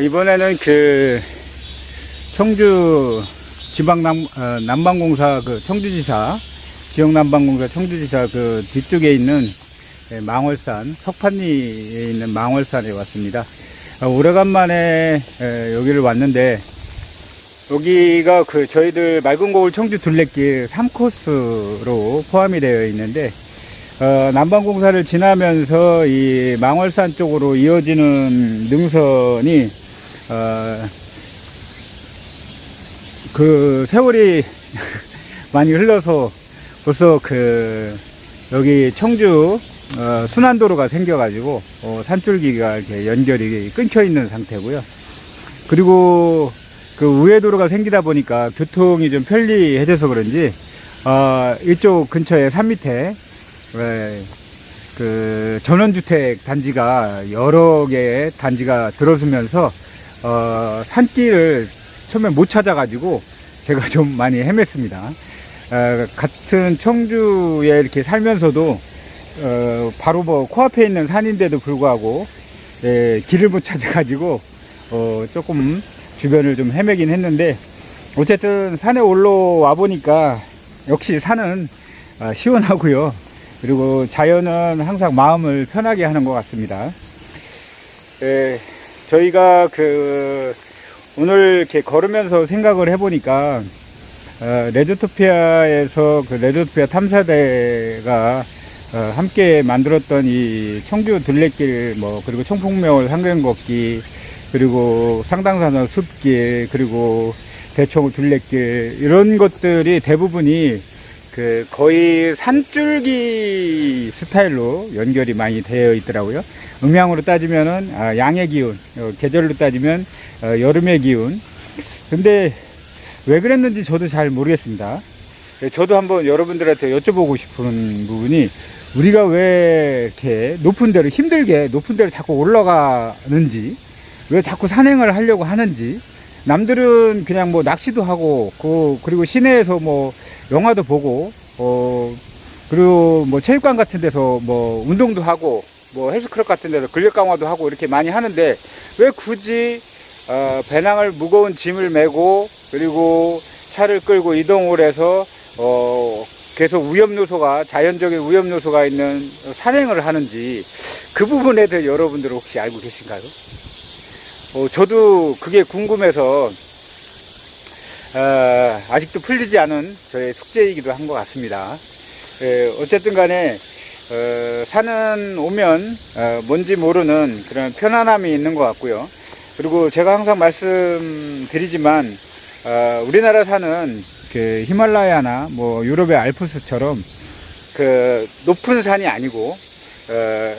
아, 이번에는 그 청주 지방 남, 어, 난방공사 그 청주지사 지역 난방공사 청주지사 그 뒤쪽에 있는 예, 망월산 석판리에 있는 망월산에 왔습니다. 아, 오래간만에 에, 여기를 왔는데 여기가 그 저희들 맑은 거울 청주 둘레길 3코스로 포함이 되어 있는데 어, 난방공사를 지나면서 이 망월산 쪽으로 이어지는 능선이 어, 그 세월이 많이 흘러서 벌써 그 여기 청주 어, 순환도로가 생겨가지고 어, 산줄기가 이렇게 연결이 끊겨 있는 상태고요. 그리고 그 우회도로가 생기다 보니까 교통이 좀 편리해져서 그런지 어, 이쪽 근처에 산 밑에 예, 그 전원주택 단지가 여러 개의 단지가 들어서면서 어, 산길을 처음에 못 찾아가지고 제가 좀 많이 헤맸습니다. 어, 같은 청주에 이렇게 살면서도 어, 바로 뭐 코앞에 있는 산인데도 불구하고 예, 길을 못 찾아가지고 어, 조금 주변을 좀 헤매긴 했는데 어쨌든 산에 올라와 보니까 역시 산은 아, 시원하고요. 그리고 자연은 항상 마음을 편하게 하는 것 같습니다. 예, 저희가 그 오늘 이렇게 걸으면서 생각을 해보니까 어, 레드토피아에서 그 레드토피아 탐사대가 어, 함께 만들었던 이 청주 둘레길 뭐 그리고 청풍명월 상경 걷기 그리고 상당산원 숲길 그리고 대청 둘레길 이런 것들이 대부분이 그 거의 산줄기 스타일로 연결이 많이 되어 있더라고요. 음양으로 따지면은 아, 양의 기운, 어, 계절로 따지면 어, 여름의 기운. 근데 왜 그랬는지 저도 잘 모르겠습니다. 예, 저도 한번 여러분들한테 여쭤보고 싶은 부분이 우리가 왜 이렇게 높은 데로 힘들게 높은 데로 자꾸 올라가는지 왜 자꾸 산행을 하려고 하는지 남들은 그냥 뭐 낚시도 하고 그 그리고 시내에서 뭐 영화도 보고 어 그리고 뭐 체육관 같은 데서 뭐 운동도 하고 뭐 헬스클럽 같은 데서 근력 강화도 하고 이렇게 많이 하는데 왜 굳이 어, 배낭을 무거운 짐을 메고 그리고 차를 끌고 이동을 해서 어, 계속 위험 요소가 자연적인 위험 요소가 있는 산행을 하는지 그 부분에 대해 여러분들 혹시 알고 계신가요? 어, 저도 그게 궁금해서 어, 아직도 풀리지 않은 저의 숙제이기도 한 것 같습니다. 예, 어쨌든 간에 어, 산은 오면 어, 뭔지 모르는 그런 편안함이 있는 것 같고요. 그리고 제가 항상 말씀드리지만 어, 우리나라 산은 그 히말라야나 뭐 유럽의 알프스처럼 그 높은 산이 아니고 어,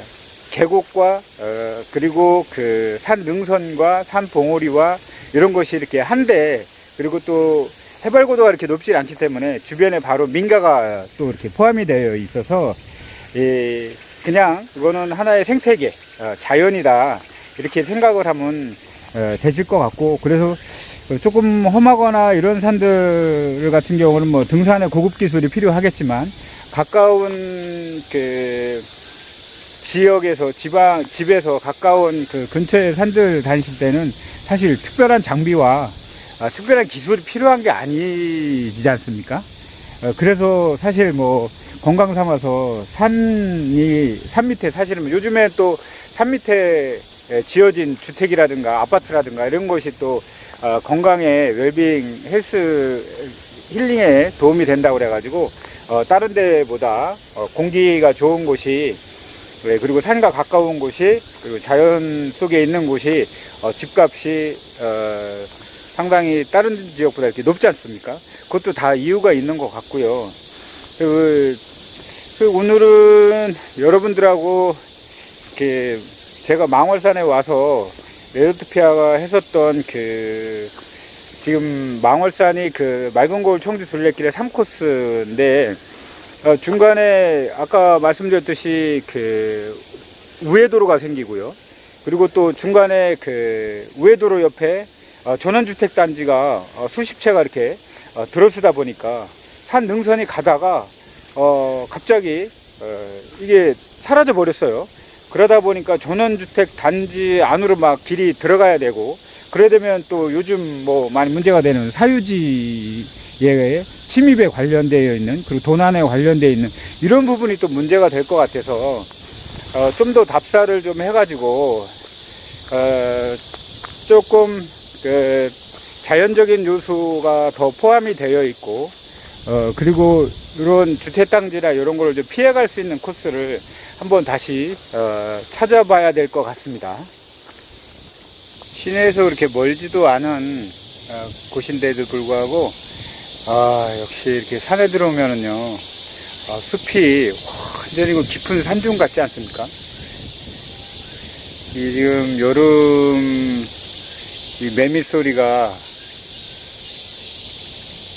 계곡과 어, 그리고 그 산 능선과 산 봉우리와 이런 것이 이렇게 한데 그리고 또 해발 고도가 이렇게 높지 않기 때문에 주변에 바로 민가가 또 이렇게 포함이 되어 있어서 이 그냥 이거는 하나의 생태계 어, 자연이다. 이렇게 생각을 하면 어, 되실 것 같고 그래서 조금 험하거나 이런 산들 같은 경우는 뭐 등산의 고급 기술이 필요하겠지만 가까운 그 지역에서 지방 집에서 가까운 그 근처의 산들 다니실 때는 사실 특별한 장비와 아, 특별한 기술이 필요한 게 아니지 않습니까? 어, 그래서 사실 뭐 건강 삼아서 산이 산 밑에 사실은 요즘에 또 산 밑에 에, 지어진 주택이라든가 아파트라든가 이런 것이 또 어, 건강에 웰빙 헬스 힐링에 도움이 된다고 그래가지고 어, 다른 데보다 어, 공기가 좋은 곳이 네, 그리고 산과 가까운 곳이 그리고 자연 속에 있는 곳이 어, 집값이 어, 상당히 다른 지역보다 이렇게 높지 않습니까? 그것도 다 이유가 있는 것 같고요. 그, 그 오늘은 여러분들하고 이렇게 제가 망월산에 와서 레드토피아가 했었던 그 지금 망월산이 그 맑은 거울 청주 둘레길의 3코스인데 어, 중간에 아까 말씀드렸듯이 그 우회도로가 생기고요. 그리고 또 중간에 그 우회도로 옆에 어, 전원주택 단지가 어, 수십 채가 이렇게 어, 들어서다 보니까 산 능선이 가다가 어, 갑자기 어, 이게 사라져 버렸어요. 그러다 보니까 전원주택 단지 안으로 막 길이 들어가야 되고 그래 되면 또 요즘 뭐 많이 문제가 되는 사유지에 침입에 관련되어 있는 그리고 도난에 관련되어 있는 이런 부분이 또 문제가 될 것 같아서 어, 좀 더 답사를 좀 해가지고 어, 조금 그 자연적인 요소가 더 포함이 되어 있고 어, 그리고 이런 주택단지나 이런 거를 좀 피해갈 수 있는 코스를 한번 다시 어, 찾아봐야 될 것 같습니다. 시내에서 그렇게 멀지도 않은 어, 곳인데도 불구하고 아 역시 이렇게 산에 들어오면은요 아, 숲이 완전히 그 깊은 산중 같지 않습니까? 이 지금 여름 이 매미 소리가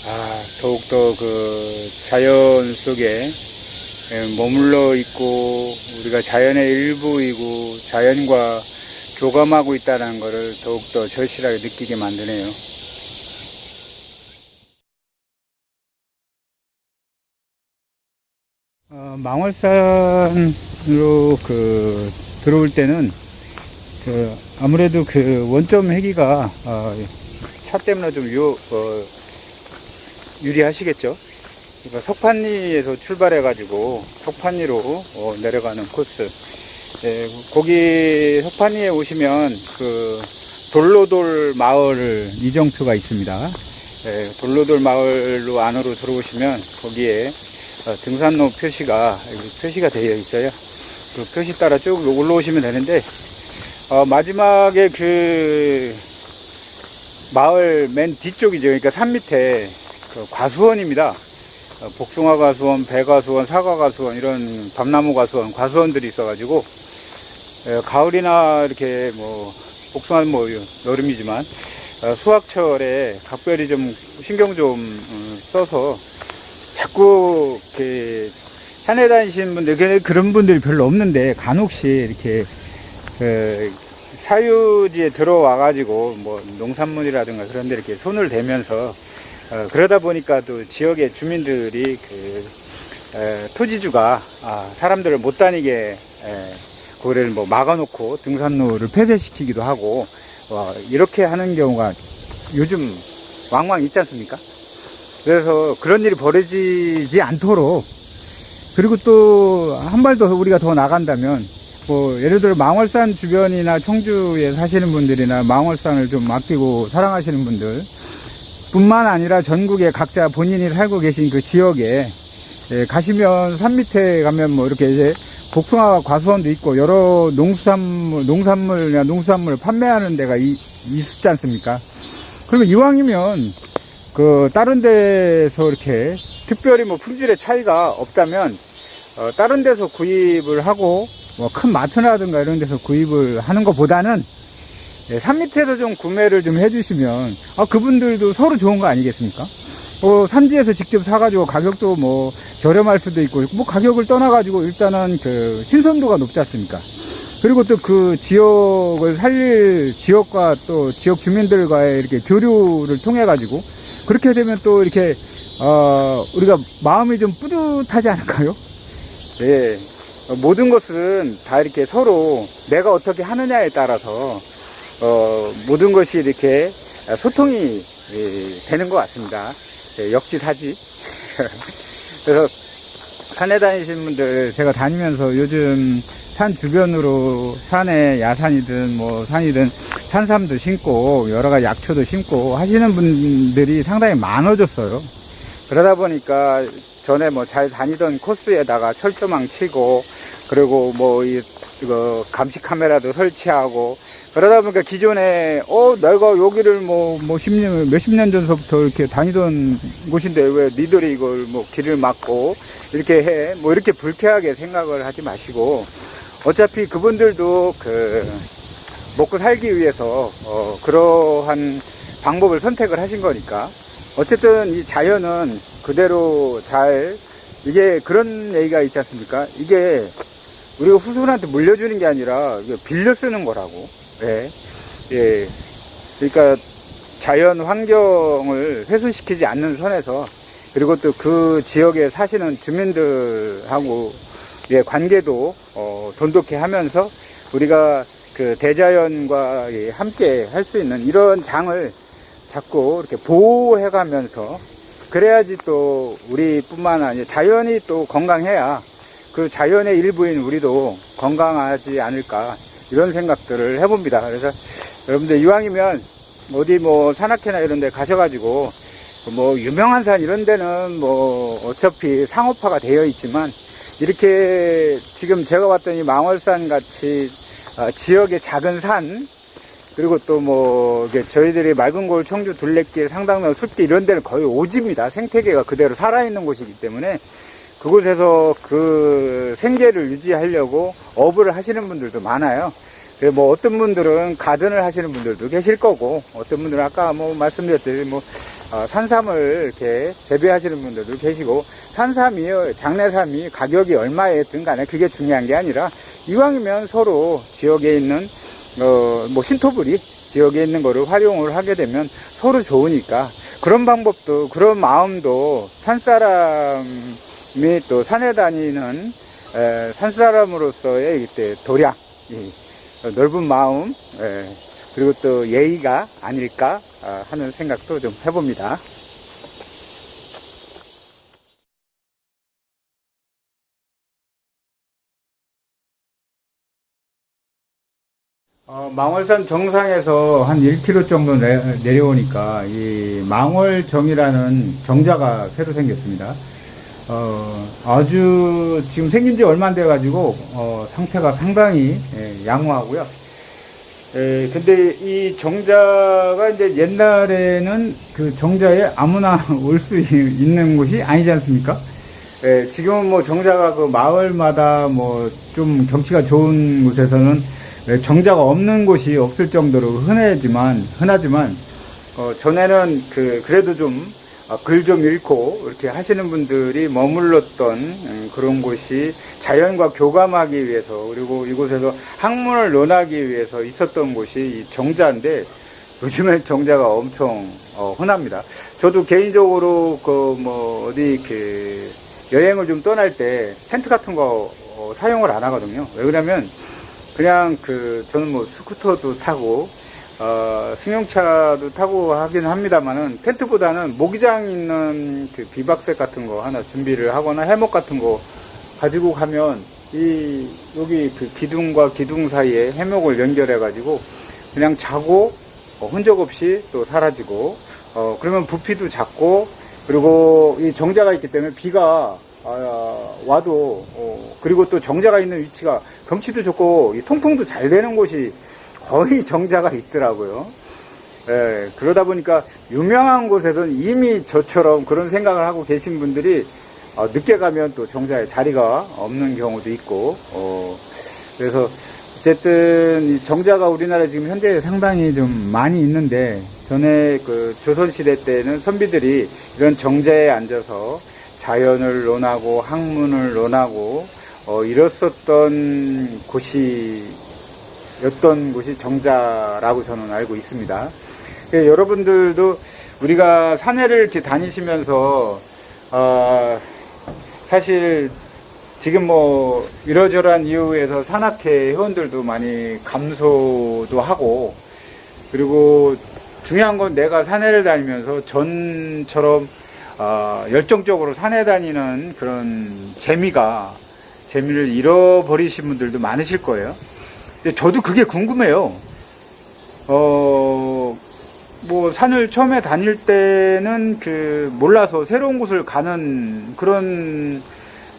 아 더욱더 그 자연 속에 예, 머물러 있고 우리가 자연의 일부이고 자연과 교감하고 있다는 것을 더욱더 절실하게 느끼게 만드네요. 어, 망월산으로 그 들어올 때는 그 아무래도 그 원점 회기가 어, 차 때문에 좀 유, 어, 유리하시겠죠. 그러니까 석판리에서 출발해 가지고 석판리로 어, 내려가는 코스. 예, 거기 석판리에 오시면 그 돌로돌 마을을 이정표가 있습니다. 예, 돌로돌 마을로 안으로 들어오시면 거기에 어, 등산로 표시가 표시가 되어 있어요. 그 표시 따라 쭉 올라오시면 되는데 어, 마지막에 그 마을 맨 뒤쪽이죠. 그러니까 산 밑에 그 과수원입니다. 어, 복숭아 과수원, 배 과수원, 사과 과수원 이런 밤나무 과수원, 과수원들이 있어가지고 에, 가을이나 이렇게 뭐 복숭아는 뭐 여름이지만 어, 수확철에 각별히 좀 신경 좀 어, 써서 자꾸 이렇게 산에 다니시는 분들 그- 그런 분들이 별로 없는데 간혹시 이렇게 그 사유지에 들어와 가지고 뭐 농산물이라든가 그런 데 이렇게 손을 대면서 어, 그러다 보니까 또 지역의 주민들이 그 에, 토지주가 아, 사람들을 못 다니게 에, 그거를 뭐 막아놓고 등산로를 폐쇄시키기도 하고 어, 이렇게 하는 경우가 요즘 왕왕 있지 않습니까? 그래서 그런 일이 벌어지지 않도록 그리고 또 한 발 더 우리가 더 나간다면 뭐 예를 들어 망월산 주변이나 청주에 사시는 분들이나 망월산을 좀 아끼고 사랑하시는 분들 뿐만 아니라 전국에 각자 본인이 살고 계신 그 지역에 예, 가시면 산 밑에 가면 뭐 이렇게 이제 복숭아 과수원도 있고 여러 농수산물 농산물이나 농수산물을 판매하는 데가 이- 있지 않습니까? 그러면 이왕이면 그 다른 데서 이렇게 특별히 뭐 품질의 차이가 없다면 어, 다른 데서 구입을 하고 뭐 큰 마트라든가 이런 데서 구입을 하는 것보다는 예, 산 밑에서 좀 구매를 좀 해주시면 아 그분들도 서로 좋은 거 아니겠습니까? 어, 산지에서 직접 사가지고 가격도 뭐 저렴할 수도 있고 뭐 가격을 떠나가지고 일단은 그 신선도가 높지 않습니까? 그리고 또 그 지역을 살릴 지역과 또 지역 주민들과의 이렇게 교류를 통해 가지고 그렇게 되면 또 이렇게 어, 우리가 마음이 좀 뿌듯하지 않을까요? 네. 어, 모든 것은 다 이렇게 서로 내가 어떻게 하느냐에 따라서 어, 모든 것이 이렇게 소통이 예, 되는 것 같습니다. 예, 역지사지. 그래서 산에 다니시는 분들 제가 다니면서 요즘 산 주변으로 산에 야산이든 뭐 산이든 산삼도 심고 여러 가지 약초도 심고 하시는 분들이 상당히 많아졌어요. 그러다 보니까 전에 뭐 잘 다니던 코스에다가 철조망 치고 그리고 뭐 이 이거 감시 카메라도 설치하고 그러다 보니까 기존에 어 내가 여기를 뭐뭐 10년 몇십 년 전서부터 이렇게 다니던 곳인데 왜 니들이 이걸 뭐 길을 막고 이렇게 해? 뭐 이렇게 불쾌하게 생각을 하지 마시고 어차피 그분들도 그 먹고 살기 위해서 어 그러한 방법을 선택을 하신 거니까 어쨌든 이 자연은 그대로 잘 이게 그런 얘기가 있지 않습니까? 이게 우리가 후손한테 물려주는 게 아니라 빌려 쓰는 거라고. 예. 예. 그러니까 자연 환경을 훼손시키지 않는 선에서 그리고 또 그 지역에 사시는 주민들하고의 관계도 어, 어, 돈독해 하면서 우리가 그 대자연과 예, 함께 할 수 있는 이런 장을 자꾸 이렇게 보호해 가면서 그래야지 또 우리뿐만 아니라 자연이 또 건강해야 그 자연의 일부인 우리도 건강하지 않을까 이런 생각들을 해봅니다. 그래서 여러분들 이왕이면 어디 뭐 산악회나 이런 데 가셔가지고 뭐 유명한 산 이런 데는 뭐 어차피 상업화가 되어 있지만 이렇게 지금 제가 봤더니 망월산 같이 어, 지역의 작은 산 그리고 또 뭐 저희들이 맑은 골 청주 둘레길 상당면 숲길 이런 데는 거의 오지입니다. 생태계가 그대로 살아있는 곳이기 때문에 그곳에서 그 생계를 유지하려고 어부를 하시는 분들도 많아요. 그뭐 어떤 분들은 가든을 하시는 분들도 계실 거고 어떤 분들은 아까 뭐 말씀드렸듯이 뭐 어, 산삼을 이렇게 재배하시는 분들도 계시고 산삼이 장내삼이 가격이 얼마였든 간에 그게 중요한 게 아니라 이왕이면 서로 지역에 있는 어, 뭐 신토부리 지역에 있는 거를 활용을 하게 되면 서로 좋으니까 그런 방법도 그런 마음도 산 사람이 또 산에 다니는 에, 산 사람으로서의 이때 도량 이 넓은 마음 에, 그리고 또 예의가 아닐까 아, 하는 생각도 좀 해봅니다. 어, 망월산 정상에서 한 1km 정도 내, 내려오니까 이 망월정이라는 정자가 새로 생겼습니다. 어, 아주 지금 생긴 지 얼마 안 돼가지고 어, 상태가 상당히 예, 양호하고요. 에, 근데 이 정자가 이제 옛날에는 그 정자에 아무나 올 수 있는 곳이 아니지 않습니까? 에, 지금은 뭐 정자가 그 마을마다 뭐 좀 경치가 좋은 곳에서는 에, 정자가 없는 곳이 없을 정도로 흔하지만, 흔하지만, 어, 전에는 그, 그래도 좀, 글좀 읽고 이렇게 하시는 분들이 머물렀던 음, 그런 곳이 자연과 교감하기 위해서 그리고 이곳에서 학문을 논하기 위해서 있었던 곳이 이 정자인데 요즘엔 정자가 엄청 어, 흔합니다. 저도 개인적으로 그 뭐 어디 그 여행을 좀 떠날 때 텐트 같은 거 어, 사용을 안 하거든요. 왜 그러냐면 그냥 그 저는 뭐 스쿠터도 타고 어, 승용차도 타고 하긴 합니다만은 텐트보다는 모기장 있는 그 비박색 같은 거 하나 준비를 하거나 해먹 같은 거 가지고 가면 이 여기 그 기둥과 기둥 사이에 해먹을 연결해 가지고 그냥 자고 어, 흔적 없이 또 사라지고 어, 그러면 부피도 작고 그리고 이 정자가 있기 때문에 비가 아, 와도 어, 그리고 또 정자가 있는 위치가 경치도 좋고 이 통풍도 잘 되는 곳이 거의 정자가 있더라고요. 예, 그러다 보니까 유명한 곳에서는 이미 저처럼 그런 생각을 하고 계신 분들이 어, 늦게 가면 또 정자에 자리가 없는 경우도 있고, 어, 그래서 어쨌든 이 정자가 우리나라에 지금 현재 상당히 좀 많이 있는데 전에 그 조선시대 때는 선비들이 이런 정자에 앉아서 자연을 논하고 학문을 논하고 어, 이랬었던 곳이 였던 곳이 정자라고 저는 알고 있습니다. 예, 여러분들도 우리가 산에를 이렇게 다니시면서 어, 사실 지금 뭐 이러저러한 이유에서 산악회 회원들도 많이 감소도 하고 그리고 중요한 건 내가 산에를 다니면서 전처럼 어, 열정적으로 산에 다니는 그런 재미가 재미를 잃어버리신 분들도 많으실 거예요. 근데 저도 그게 궁금해요. 어, 뭐, 산을 처음에 다닐 때는 그, 몰라서 새로운 곳을 가는 그런,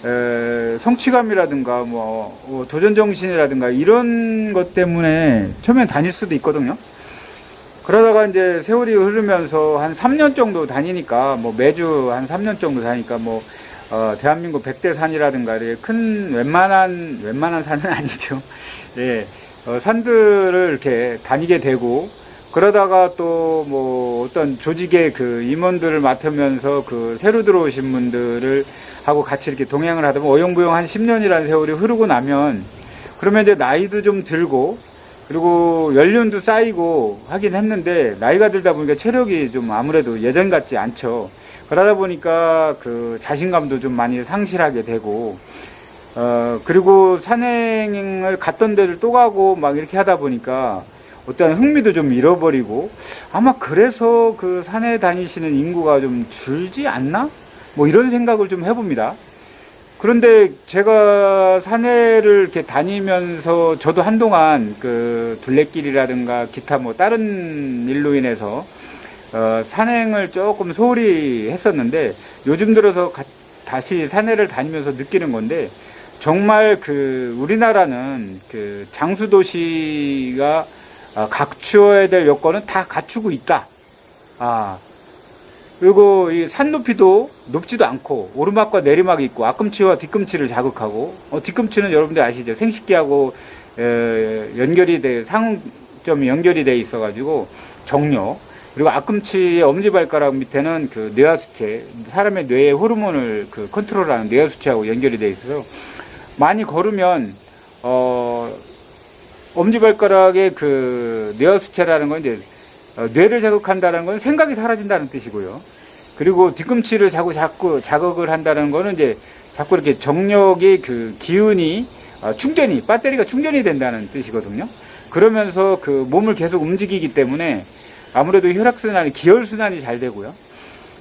에, 성취감이라든가, 뭐, 어, 도전 정신이라든가, 이런 것 때문에 처음에 다닐 수도 있거든요. 그러다가 이제 세월이 흐르면서 한 3년 정도 다니니까, 뭐, 매주 한 3년 정도 다니까, 뭐, 어, 대한민국 백대 산이라든가, 이렇게 큰 웬만한, 웬만한 산은 아니죠. 예, 어, 산들을 이렇게 다니게 되고, 그러다가 또 뭐 어떤 조직의 그 임원들을 맡으면서 그 새로 들어오신 분들을 하고 같이 이렇게 동행을 하다 보면 어영부영 한 10년이라는 세월이 흐르고 나면 그러면 이제 나이도 좀 들고 그리고 연륜도 쌓이고 하긴 했는데 나이가 들다 보니까 체력이 좀 아무래도 예전 같지 않죠. 그러다 보니까 그 자신감도 좀 많이 상실하게 되고 어, 그리고 산행을 갔던 데를 또 가고 막 이렇게 하다 보니까 어떤 흥미도 좀 잃어버리고 아마 그래서 그 산에 다니시는 인구가 좀 줄지 않나? 뭐 이런 생각을 좀 해봅니다. 그런데 제가 산에를 이렇게 다니면서 저도 한동안 그 둘레길이라든가 기타 뭐 다른 일로 인해서 어, 산행을 조금 소홀히 했었는데 요즘 들어서 가- 다시 산에를 다니면서 느끼는 건데 정말 그 우리나라는 그 장수 도시가 아, 갖추어야 될 여건은 다 갖추고 있다. 아 그리고 이 산 높이도 높지도 않고 오르막과 내리막이 있고 앞꿈치와 뒤꿈치를 자극하고 어, 뒤꿈치는 여러분들 아시죠? 생식기하고 에, 연결이 돼 상점이 연결이 돼 있어가지고 정력 그리고 앞꿈치의 엄지발가락 밑에는 그 뇌하수체 사람의 뇌의 호르몬을 그 컨트롤하는 뇌하수체하고 연결이 돼 있어서 많이 걸으면 어 엄지발가락의 그 뇌하수체라는 건 이제 어, 뇌를 자극한다는 건 생각이 사라진다는 뜻이고요. 그리고 뒤꿈치를 자꾸 자꾸 자극을 한다는 거는 이제 자꾸 이렇게 정력의 그 기운이 어, 충전이 배터리가 충전이 된다는 뜻이거든요. 그러면서 그 몸을 계속 움직이기 때문에 아무래도 혈액순환이 기혈순환이 잘 되고요.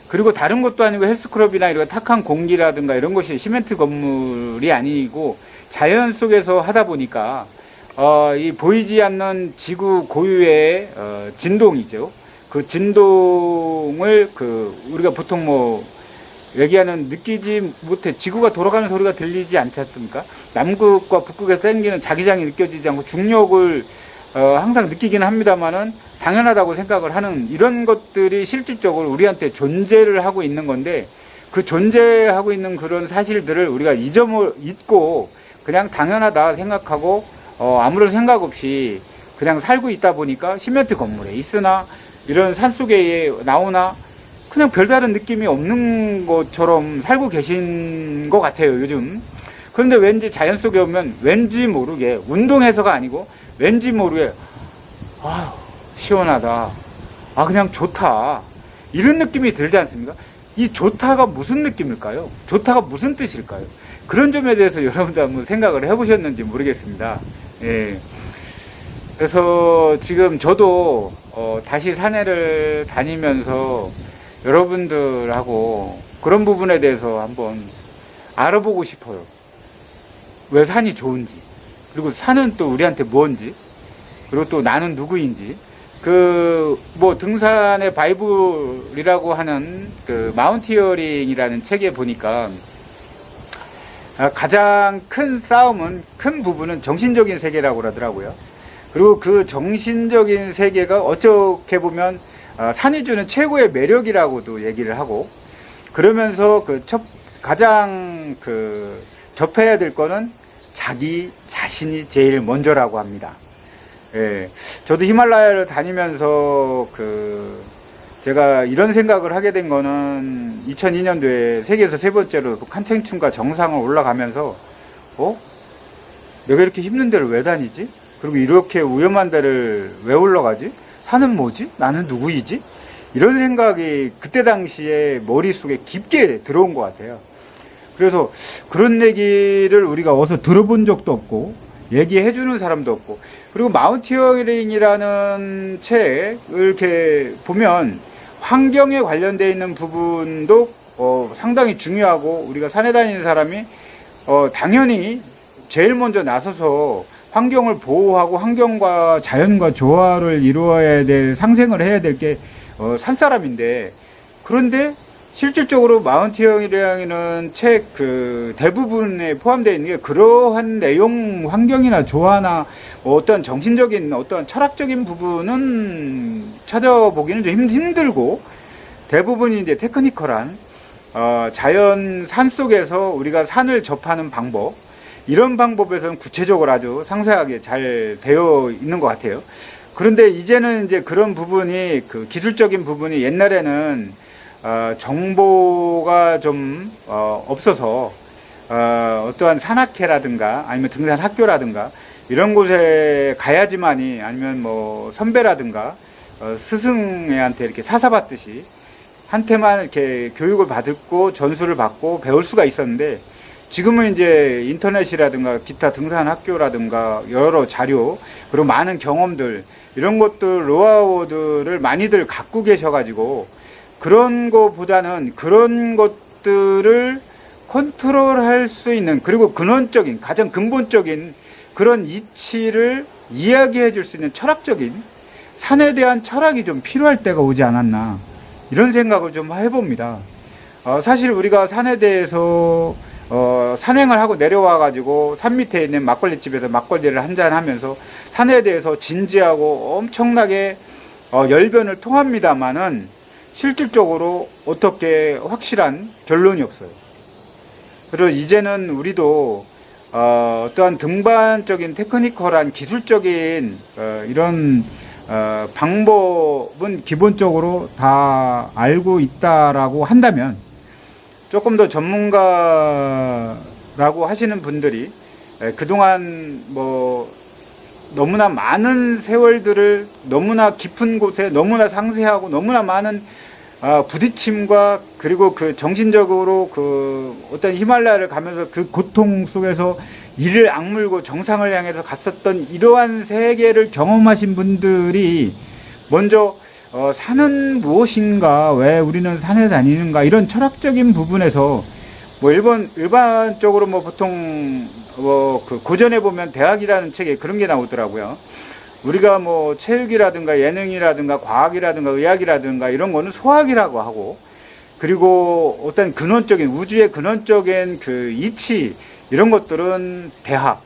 그리고 다른 것도 아니고 헬스클럽이나 이런 탁한 공기라든가 이런 것이 시멘트 건물이 아니고 자연 속에서 하다 보니까 어, 이 보이지 않는 지구 고유의 어, 진동이죠. 그 진동을 그 우리가 보통 뭐 얘기하는 느끼지 못해 지구가 돌아가는 소리가 들리지 않지 않습니까? 남극과 북극에서 생기는 자기장이 느껴지지 않고 중력을 어, 항상 느끼기는 합니다만은 당연하다고 생각을 하는 이런 것들이 실질적으로 우리한테 존재를 하고 있는 건데 그 존재하고 있는 그런 사실들을 우리가 잊어버 잊고 그냥 당연하다 생각하고 어, 아무런 생각 없이 그냥 살고 있다 보니까 시멘트 건물에 있으나 이런 산속에 나오나 그냥 별다른 느낌이 없는 것처럼 살고 계신 것 같아요 요즘. 그런데 왠지 자연 속에 오면 왠지 모르게 운동해서가 아니고 왠지 모르게 아휴 시원하다. 아 그냥 좋다. 이런 느낌이 들지 않습니까? 이 좋다가 무슨 느낌일까요? 좋다가 무슨 뜻일까요? 그런 점에 대해서 여러분들 한번 생각을 해보셨는지 모르겠습니다 예. 그래서 지금 저도 어, 다시 산에를 다니면서 여러분들하고 그런 부분에 대해서 한번 알아보고 싶어요. 왜 산이 좋은지, 그리고 산은 또 우리한테 뭔지, 그리고 또 나는 누구인지, 그, 뭐, 등산의 바이블이라고 하는 그 마운티어링이라는 책에 보니까 아, 가장 큰 싸움은, 큰 부분은 정신적인 세계라고 그러더라고요. 그리고 그 정신적인 세계가 어떻게 보면 아, 산이 주는 최고의 매력이라고도 얘기를 하고 그러면서 그 첫, 가장 그 접해야 될 거는 자기 자신이 제일 먼저라고 합니다. 예. 저도 히말라야를 다니면서 그 제가 이런 생각을 하게 된 거는 2002년도에 세계에서 세 번째로 그 칸첸춘가 정상을 올라가면서 어? 내가 이렇게 힘든 데를 왜 다니지? 그리고 이렇게 위험한 데를 왜 올라가지? 산은 뭐지? 나는 누구이지? 이런 생각이 그때 당시에 머릿속에 깊게 들어온 것 같아요. 그래서 그런 얘기를 우리가 어디서 들어본 적도 없고, 얘기해 주는 사람도 없고, 그리고 마운티어링이라는 책을 이렇게 보면 환경에 관련되어 있는 부분도 어, 상당히 중요하고, 우리가 산에 다니는 사람이 어, 당연히 제일 먼저 나서서 환경을 보호하고 환경과 자연과 조화를 이루어야 될 상생을 해야 될게 어, 산사람인데 그런데 실질적으로 마운티어링이라는 책 그 대부분에 포함되어 있는 게 그러한 내용 환경이나 조화나 어떤 정신적인 어떤 철학적인 부분은 찾아보기는 좀 힘- 힘들고 대부분이 이제 테크니컬한 어, 자연 산 속에서 우리가 산을 접하는 방법 이런 방법에서는 구체적으로 아주 상세하게 잘 되어 있는 것 같아요. 그런데 이제는 이제 그런 부분이 그 기술적인 부분이 옛날에는 어, 정보가 좀 어, 없어서 어, 어떠한 산악회라든가 아니면 등산 학교라든가 이런 곳에 가야지만이 아니면 뭐 선배라든가 어, 스승애한테 이렇게 사사받듯이 한테만 이렇게 교육을 받고 전수를 받고 배울 수가 있었는데 지금은 이제 인터넷이라든가 기타 등산 학교라든가 여러 자료 그리고 많은 경험들 이런 것들 노하우들을 많이들 갖고 계셔가지고 그런 거보다는 그런 것들을 컨트롤할 수 있는 그리고 근원적인 가장 근본적인 그런 이치를 이야기해 줄 수 있는 철학적인 산에 대한 철학이 좀 필요할 때가 오지 않았나 이런 생각을 좀 해봅니다. 어, 사실 우리가 산에 대해서 어, 산행을 하고 내려와 가지고 산 밑에 있는 막걸리 집에서 막걸리를 한잔 하면서 산에 대해서 진지하고 엄청나게 어, 열변을 통합니다만은 실질적으로 어떻게 확실한 결론이 없어요. 그리고 이제는 우리도 어, 어떠한 등반적인 테크니컬한 기술적인 어, 이런 어, 방법은 기본적으로 다 알고 있다라고 한다면 조금 더 전문가라고 하시는 분들이 에, 그동안 뭐 너무나 많은 세월들을 너무나 깊은 곳에 너무나 상세하고 너무나 많은 아, 부딪힘과 그리고 그 정신적으로 그 어떤 히말라야를 가면서 그 고통 속에서 이를 악물고 정상을 향해서 갔었던 이러한 세계를 경험하신 분들이 먼저 어, 산은 무엇인가? 왜 우리는 산에 다니는가? 이런 철학적인 부분에서 뭐 일본 일반적으로 뭐 보통 뭐그 고전에 보면 대학이라는 책에 그런 게 나오더라고요. 우리가 뭐 체육이라든가 예능이라든가 과학이라든가 의학이라든가 이런 거는 소학이라고 하고 그리고 어떤 근원적인 우주의 근원적인 그 이치 이런 것들은 대학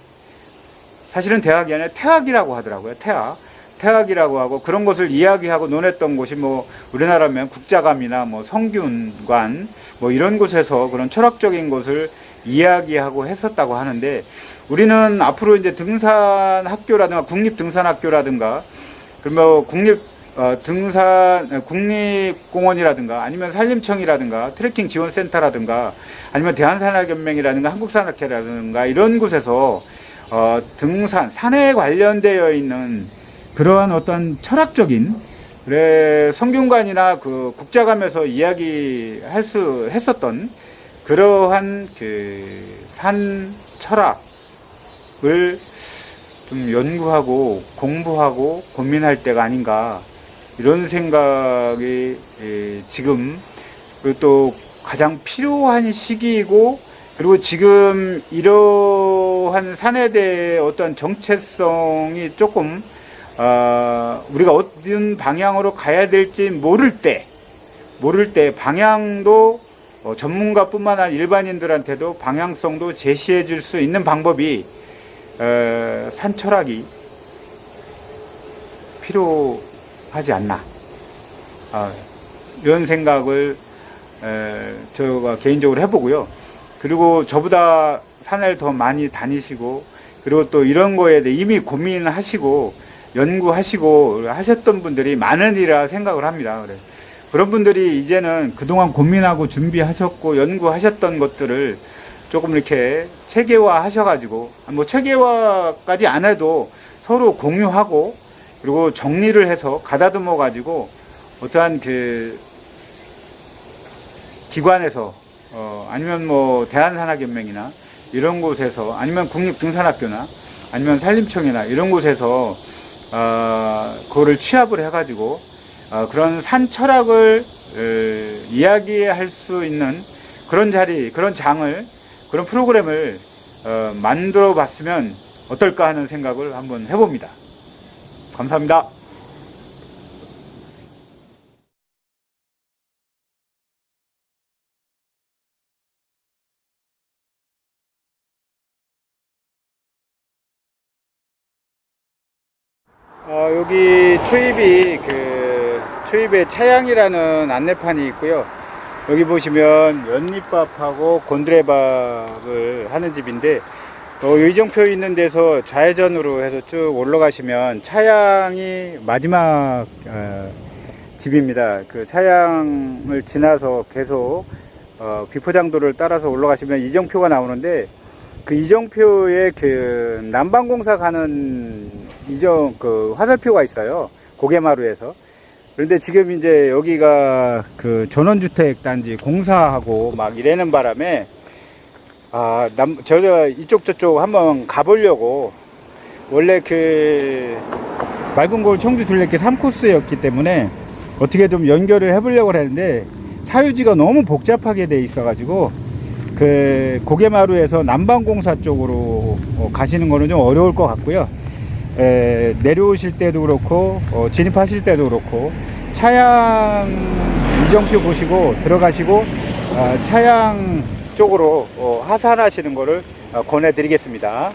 사실은 대학이 아니라 태학이라고 하더라고요 태학 태학이라고 하고 그런 것을 이야기하고 논했던 곳이 뭐 우리나라면 국자감이나 뭐 성균관 뭐 이런 곳에서 그런 철학적인 것을 이야기하고 했었다고 하는데 우리는 앞으로 이제 등산 학교라든가 국립 등산 학교라든가 그러면 국립 어, 등산 국립공원이라든가 아니면 산림청이라든가 트레킹 지원센터라든가 아니면 대한산악연맹이라든가 한국산악회라든가 이런 곳에서 어, 등산 산에 관련되어 있는 그러한 어떤 철학적인 그래 성균관이나 그 국자감에서 이야기할 수 했었던 그러한 그 산 철학을 좀 연구하고 공부하고 고민할 때가 아닌가 이런 생각이 예, 지금 그리고 또 가장 필요한 시기이고 그리고 지금 이러한 산에 대해 어떤 정체성이 조금 어, 우리가 어떤 방향으로 가야 될지 모를 때 모를 때 방향도 어, 전문가뿐만 아니라 일반인들한테도 방향성도 제시해 줄 수 있는 방법이 어, 산철학이 필요하지 않나 아, 이런 생각을 에, 제가 개인적으로 해보고요. 그리고 저보다 산을 더 많이 다니시고 그리고 또 이런 거에 대해 이미 고민하시고 연구하시고 하셨던 분들이 많으리라 생각을 합니다. 그래. 그런 분들이 이제는 그동안 고민하고 준비하셨고 연구하셨던 것들을 조금 이렇게 체계화 하셔가지고 뭐 체계화까지 안 해도 서로 공유하고 그리고 정리를 해서 가다듬어 가지고 어떠한 그 기관에서 어 아니면 뭐 대한산악연맹이나 이런 곳에서 아니면 국립등산학교나 아니면 산림청이나 이런 곳에서 어 그거를 취합을 해가지고 어 그런 산 철학을 에, 이야기할 수 있는 그런 자리, 그런 장을 그런 프로그램을 어, 만들어 봤으면 어떨까 하는 생각을 한번 해봅니다. 감사합니다. 어, 여기 초입이 그 초입에 차양이라는 안내판이 있고요. 여기 보시면 연잎밥하고 곤드레밥을 하는 집인데 어, 의정표 있는 데서 좌회전으로 해서 쭉 올라가시면 차양이 마지막 어, 집입니다. 그 차양을 지나서 계속 어, 비포장도를 따라서 올라가시면 이정표가 나오는데 그 이정표에 그 난방공사 가는 이정 그 화살표가 있어요. 고개마루에서. 그런데 지금 이제 여기가 그 전원주택 단지 공사하고 막 이래는 바람에 아, 남, 저, 이쪽 저쪽 한번 가보려고 원래 그 맑은 거울 청주 둘레길 3코스였기 때문에 어떻게 좀 연결을 해보려고 했는데 사유지가 너무 복잡하게 돼 있어가지고 그 고개마루에서 남방공사 쪽으로 어, 가시는 거는 좀 어려울 것 같고요. 에, 내려오실 때도 그렇고 어, 진입하실 때도 그렇고 차량 이정표 보시고 들어가시고 아, 차량 쪽으로 어, 하산하시는 거를 어, 권해드리겠습니다.